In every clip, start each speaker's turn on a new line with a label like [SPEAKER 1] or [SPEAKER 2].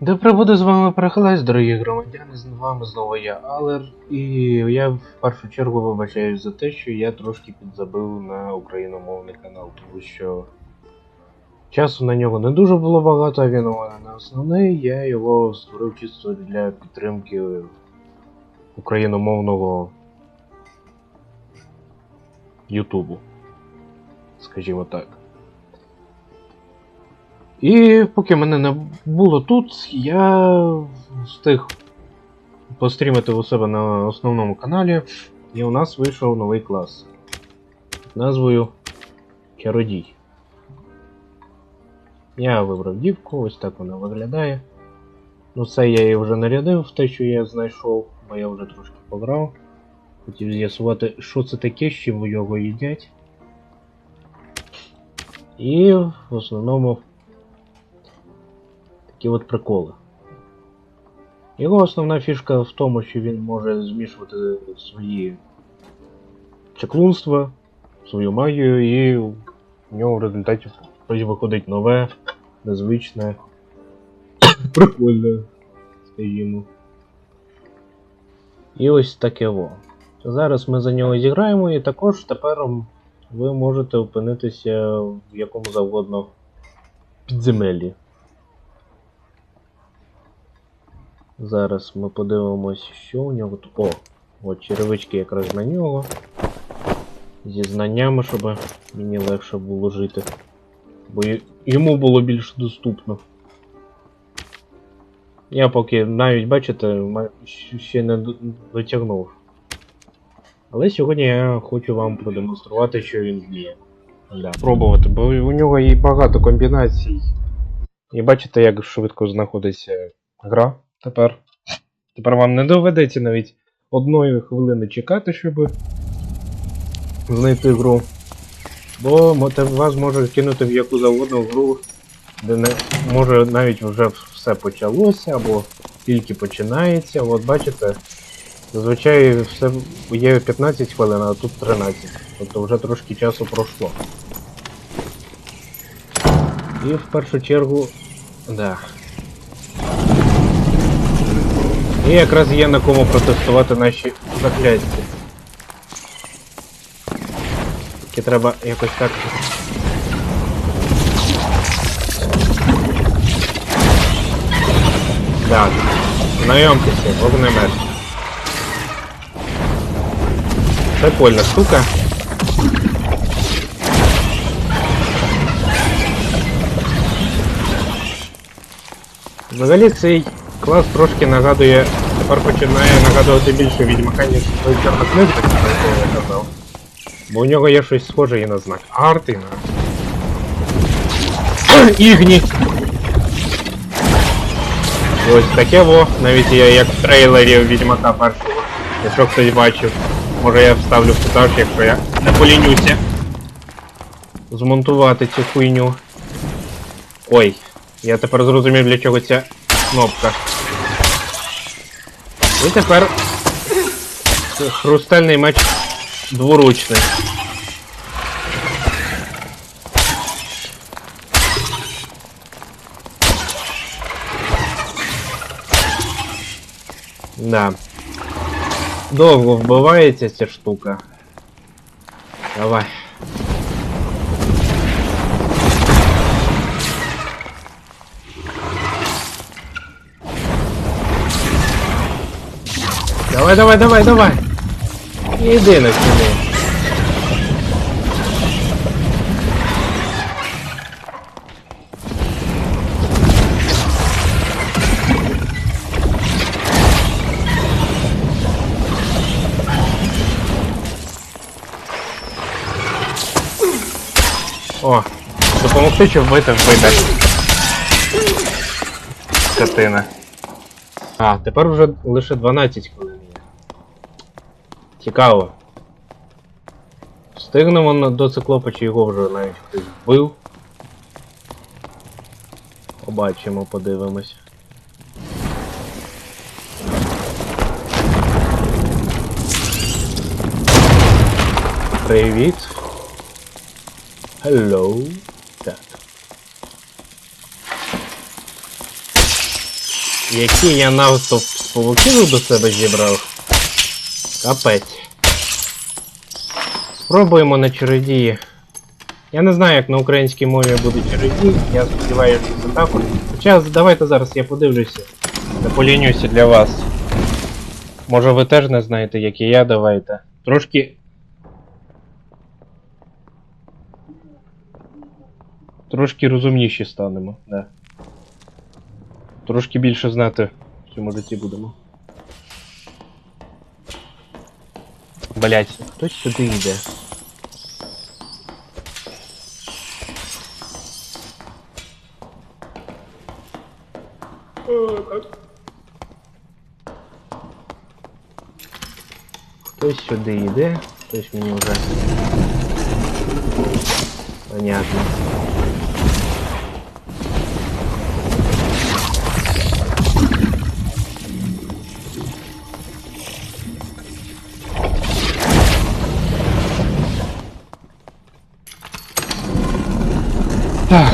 [SPEAKER 1] Добре буде з вами перехилась, дорогі громадяни, з вами знову я, Алер, і я в першу чергу вибачаюсь за те, що я трошки підзабив на україномовний канал, тому що часу на нього не дуже було багато, а він у мене не основний, я його створив чисто для підтримки україномовного Ютубу, скажімо так. І поки мене не було тут, я встиг пострімити у себе на основному каналі, і у нас вийшов новий клас під назвою Чародій. Я вибрав дівку, ось так вона виглядає. Ну це я її вже нарядив, те, що я знайшов, бо я вже трошки пограв. Хотів з'ясувати, що це таке, з чим його їдять. І в основному такі от приколи. Його основна фішка в тому, що він може змішувати свої чаклунства, свою магію, і в нього в результаті щось виходить нове, незвичне, прикольне, скажімо. І ось таке во. Зараз ми за нього зіграємо, і також тепер ви можете опинитися в якому завгодно підземеллі. Зараз ми подивимось, що у нього тут. О! От черевички якраз на нього. Зі знаннями, щоб мені легше було жити. Бо йому було більш доступно. Я поки навіть, бачите, ще не дотягнув. Але сьогодні я хочу вам продемонструвати, що він вміє. Да. Пробувати, бо у нього є багато комбінацій. І бачите, як швидко знаходиться гра тепер. Тепер вам не доведеться навіть одної хвилини чекати, щоб знайти гру. Бо вас може кинути в яку завгодно гру, де не може навіть вже все почалося, або тільки починається. От бачите, зазвичай все є 15 хвилин, а тут 13. Тобто вже трошки часу пройшло. І в першу чергу. Да. І якраз є на кому протестувати наші закляття. Тільки треба якось так. Так, знайомтеся, вогнемет. Прикольна штука. Взагалі цей клас трошки нагадує, тепер починає нагадувати більше відьмака, ніж той чорнокнижник, про якого я казав. Бо у нього є щось схоже і на знак арти, і на. Ігні! Ось таке во, навіть я як в трейлері Відьмака першого. Якщо хтось бачив, може я вставлю футаж, якщо я не полінюся. Змонтувати цю хуйню. Ой, я тепер зрозумів для чого ця кнопка. І тепер хрустальний меч дворучний. Да. Довго вбивається ця штука. Давай. Давай, давай, давай, давай. Іди на сюди. О, допомогти чи вбити вбити. Скотина. А, тепер вже лише 12 хвилин. Цікаво. Встигнемо до циклопа, чи його вже навіть хтось вбив. Побачимо, подивимось. Привіт. Hello. Так. Який я навступ павуків до себе зібрав. Капець. Спробуємо на чародії. Я не знаю, як на українській мові буде чародій, я сподіваюся, що це. Хоча давайте зараз я подивлюся. Не полінюся для вас. Може ви теж не знаєте, як і я, давайте. Трошки. Трошки розумніші станемо, да. Трошки більше знати в цьому житті будемо. Блять, хтось сюди йде. Хтось сюди йде, хтось мені вже. Понятно. Так.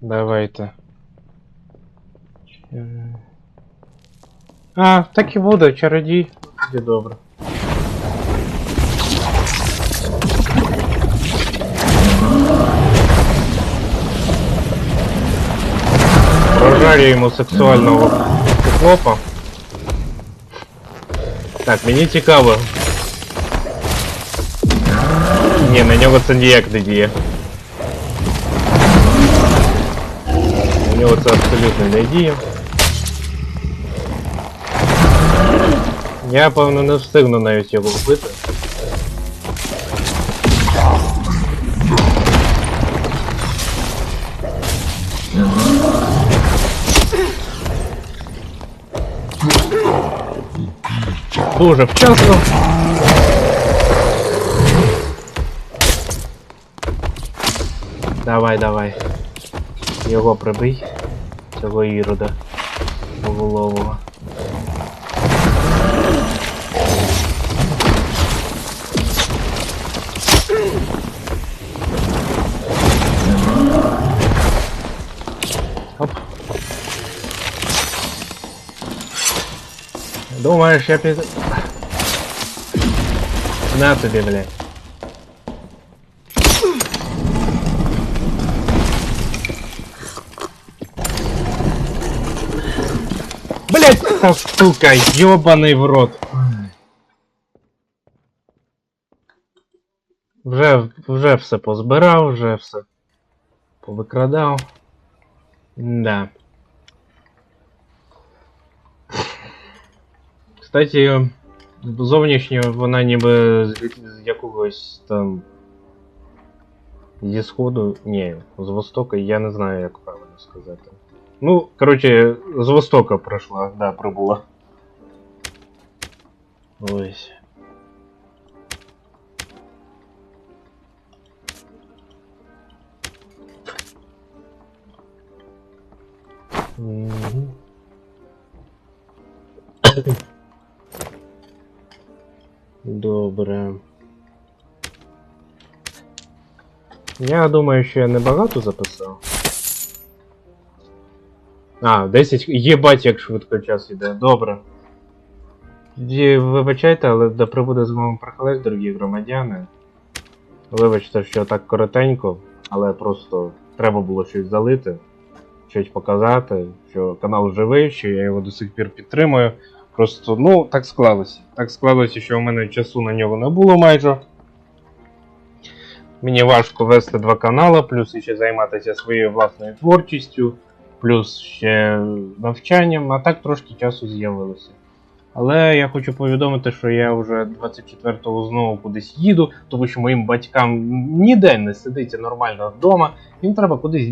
[SPEAKER 1] Давайте. Е, А, так і буде, чародій. Тоді добре. Прожарю йому сексуального циклопа. Так, мені цікаво. Ні, на нього це ніяк не діє. На нього це абсолютно не діє. Я, певно, не встигну навіть його вбити. Дуже вчасно. Давай, давай. Його прибий. Цього ірода. Голового. Оп. Думаєш, я під... На тобі, блядь. Блять, та сука, ёбаный в рот. Вже, вже все позбирав, вже все повикрадав. Да. Кстати, зовнішньо вона ніби з, з якогось там. Зі сходу. Ні, з востока, я не знаю, як правильно сказати. Ну, короче, з востока пройшла, да, прибула. Ось. Мгм. Добре. Я думаю, що я небагато записав. А, 10. Єбать, як швидко час іде. Добре. Тоді вибачайте, але да прибуде з вами прихилець, дорогі громадяни. Вибачте, що так коротенько, але просто треба було щось залити, щось показати, що канал живий, що я його до сих пір підтримую. Просто, ну, так склалося. Так склалося, що у мене часу на нього не було майже. Мені важко вести два канали, плюс ще займатися своєю власною творчістю, плюс ще навчанням, а так трошки часу з'явилося. Але я хочу повідомити, що я вже 24-го знову кудись їду, тому що моїм батькам ніде не сидиться нормально вдома. Їм треба кудись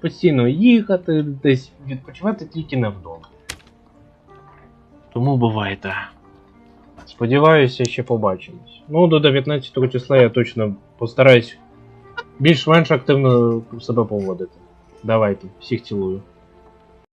[SPEAKER 1] постійно їхати, десь відпочивати тільки не вдома. Тому бувайте. Сподіваюся, ще побачимось. Ну, до 19 числа я точно постараюсь більш-менш активно себе поводити. Давайте, всіх цілую.